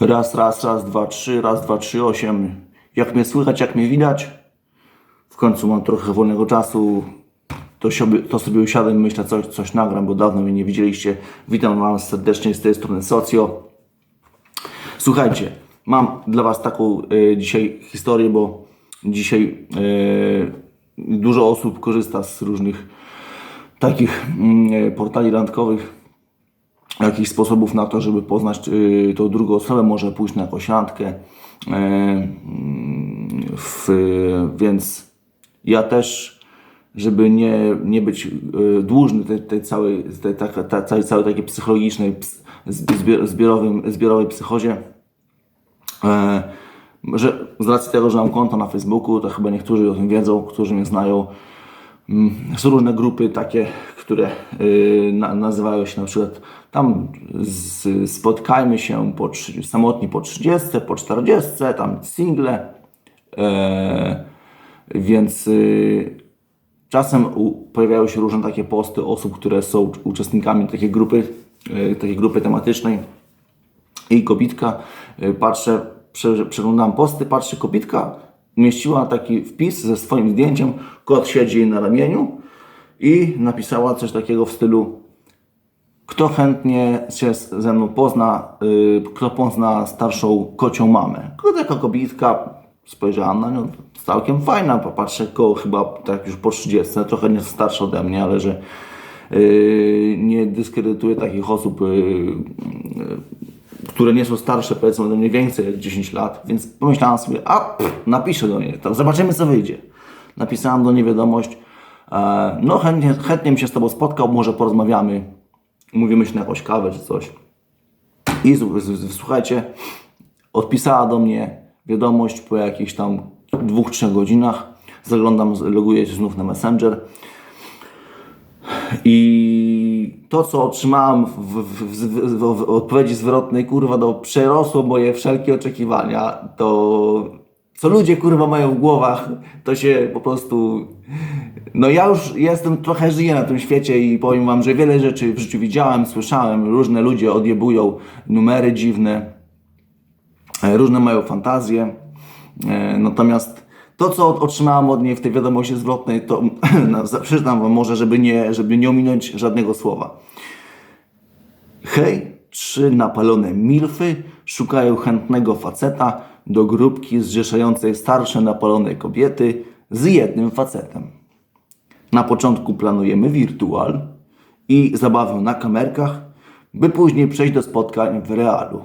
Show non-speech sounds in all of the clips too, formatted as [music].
Raz, raz, raz, dwa, trzy, raz, dwa, trzy, osiem. Jak mnie słychać, jak mnie widać? W końcu mam trochę wolnego czasu. To sobie, to sobie usiadłem, myślę, coś, coś nagram, bo dawno mnie nie widzieliście. Witam Was serdecznie z tej strony Socjo. Słuchajcie, mam dla Was taką e, dzisiaj historię, bo dzisiaj e, dużo osób korzysta z różnych takich mm, e, portali randkowych, jakichś sposobów na to, żeby poznać y, tą drugą osobę, może pójść na jakąś. E, więc ja też, żeby nie, nie być y, dłużny tej, tej całej, tej, ta, ta, całej, całej takiej psychologicznej, zbiorowej psychozie, e, że z racji tego, że mam konto na Facebooku, to chyba niektórzy o tym wiedzą, którzy mnie znają, Są różne grupy takie, które y, na, nazywają się na przykład tam spotkajmy się po, samotni po 30, po 40, tam single. E, więc y, czasem pojawiają się różne takie posty osób, które są uczestnikami takiej grupy, y, takiej grupy tematycznej i kobitka, y, patrzę, prze, przeglądam posty, patrzę, kobitka umieściła taki wpis ze swoim zdjęciem, kot siedzi na ramieniu i napisała coś takiego w stylu kto chętnie się ze mną pozna, y, kto pozna starszą kocią mamę. Taka kobitka, spojrzałam na nią, całkiem fajna, popatrzę, koło chyba tak już po 30, trochę nie starsza ode mnie, ale że y, nie dyskredytuję takich osób, y, y, które nie są starsze, powiedzmy ode mnie więcej jak 10 lat, więc pomyślałam sobie, a pff, napiszę do niej, zobaczymy co wyjdzie. Napisałam do niej wiadomość, e, no chętnie, chętnie bym się z Tobą spotkał, może porozmawiamy, mówimy się na jakąś kawę czy coś. I słuchajcie, odpisała do mnie wiadomość po jakichś tam dwóch, trzech godzinach. Zaglądam, loguję się znów na Messenger. I to, co otrzymałem w, w, w, w, odpowiedzi zwrotnej, kurwa, no, przerosło moje wszelkie oczekiwania. To, co ludzie, kurwa, mają w głowach, to się po prostu. No, ja już jestem, trochę żyję na tym świecie i powiem Wam, że wiele rzeczy w życiu widziałem, słyszałem. Różne ludzie odjebują numery dziwne, e, różne mają fantazje. E, Natomiast to, co otrzymałem od niej w tej wiadomości zwrotnej, to [clears throat] przeczytam Wam może, żeby nie, żeby nie ominąć żadnego słowa. Hej, trzy napalone milfy szukają chętnego faceta do grupki zrzeszającej starsze napalone kobiety z jednym facetem. Na początku planujemy wirtual i zabawę na kamerkach, by później przejść do spotkań w realu.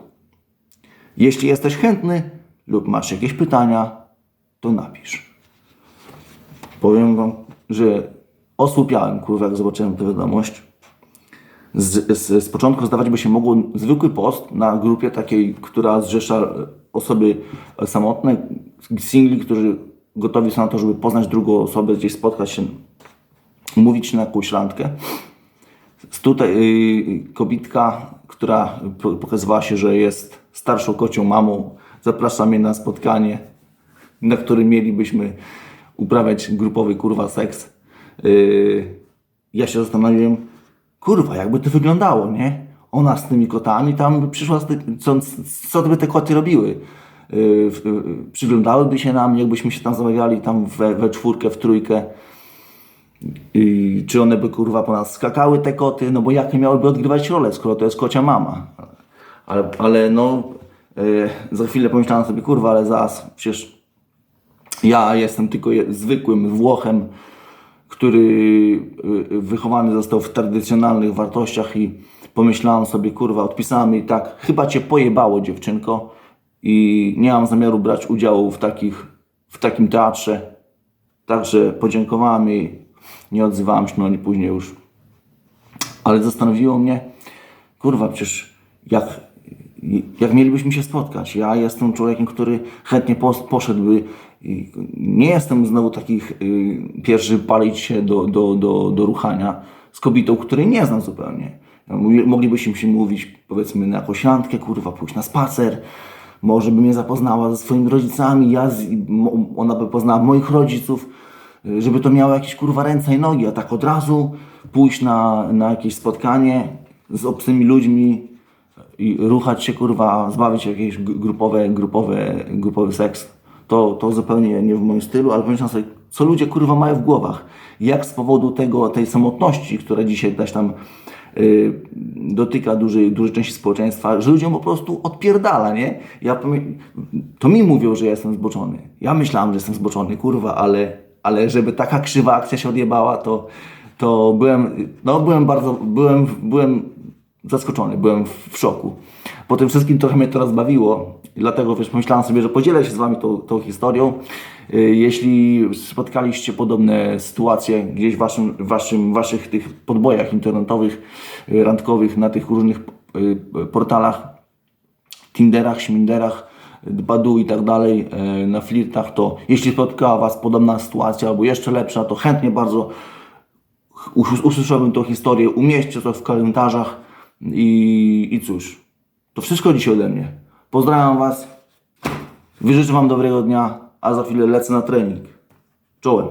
Jeśli jesteś chętny lub masz jakieś pytania, to napisz. Powiem wam, że osłupiałem, kurwa, jak zobaczyłem tę wiadomość. Z, z, z początku zdawać by się mogło zwykły post na grupie takiej, która zrzesza osoby samotne, singli, którzy gotowi są na to, żeby poznać drugą osobę, gdzieś spotkać się, umówić się na jakąś randkę. Tutaj y, kobitka, która po- pokazywała się, że jest starszą kocią mamą, zaprasza mnie na spotkanie, na którym mielibyśmy uprawiać grupowy kurwa seks. Y, ja się zastanawiam, kurwa, jakby to wyglądało, nie? Ona z tymi kotami tam by przyszła, co, co by te koty robiły? Yy, yy, przyglądałyby się nam, jakbyśmy się tam zamawiali tam we, we czwórkę, w trójkę. I czy one by kurwa po nas skakały te koty, no bo jakie miałyby odgrywać rolę, skoro to jest kocia mama. Ale, ale no, yy, za chwilę pomyślałem sobie, kurwa, ale zaraz, przecież ja jestem tylko zwykłym Włochem, który y, wychowany został w tradycjonalnych wartościach i pomyślałem sobie, kurwa, odpisałem jej tak, chyba cię pojebało dziewczynko i nie mam zamiaru brać udziału w, takich, w takim teatrze. Także podziękowałem jej, nie odzywałem się, no ani później już. Ale zastanowiło mnie, kurwa, przecież jak, jak mielibyśmy się spotkać? Ja jestem człowiekiem, który chętnie pos- poszedłby. Nie jestem znowu takich y, pierwszy palić się do, do, do, do ruchania z kobietą, której nie znam zupełnie. Mówi- Moglibyśmy się mówić, powiedzmy, na jakąś randkę, kurwa, pójść na spacer. Może by mnie zapoznała ze swoimi rodzicami, ja z, ona by poznała moich rodziców, y, żeby to miało jakieś kurwa ręce i nogi, a tak od razu pójść na, na jakieś spotkanie z obcymi ludźmi, i ruchać się, kurwa, zbawić jakieś gr- grupowe, grupowe, grupowy seks. To, to zupełnie nie w moim stylu, ale pomyślałem sobie, co ludzie, kurwa, mają w głowach. Jak z powodu tego, tej samotności, która dzisiaj też tam y, dotyka dużej, dużej części społeczeństwa, że ludziom po prostu odpierdala, nie? Ja to mi mówią, że ja jestem zboczony. Ja myślałem, że jestem zboczony, kurwa, ale, ale żeby taka krzywa akcja się odjebała, to, to byłem, no byłem bardzo, byłem, byłem zaskoczony, byłem w, szoku. Po tym wszystkim trochę mnie to rozbawiło, dlatego wiesz, pomyślałem sobie, że podzielę się z Wami tą, tą historią. Y, Jeśli spotkaliście podobne sytuacje gdzieś w waszym, waszym, waszych tych podbojach internetowych, y, randkowych, na tych różnych y, portalach, Tinderach, Śminderach, Badu i tak dalej, na flirtach, to jeśli spotkała Was podobna sytuacja albo jeszcze lepsza, to chętnie bardzo us- usłyszałbym tą historię, umieśćcie to w komentarzach i, i cóż, to wszystko dzisiaj ode mnie. Pozdrawiam Was, życzę Wam dobrego dnia, a za chwilę lecę na trening. Czołem.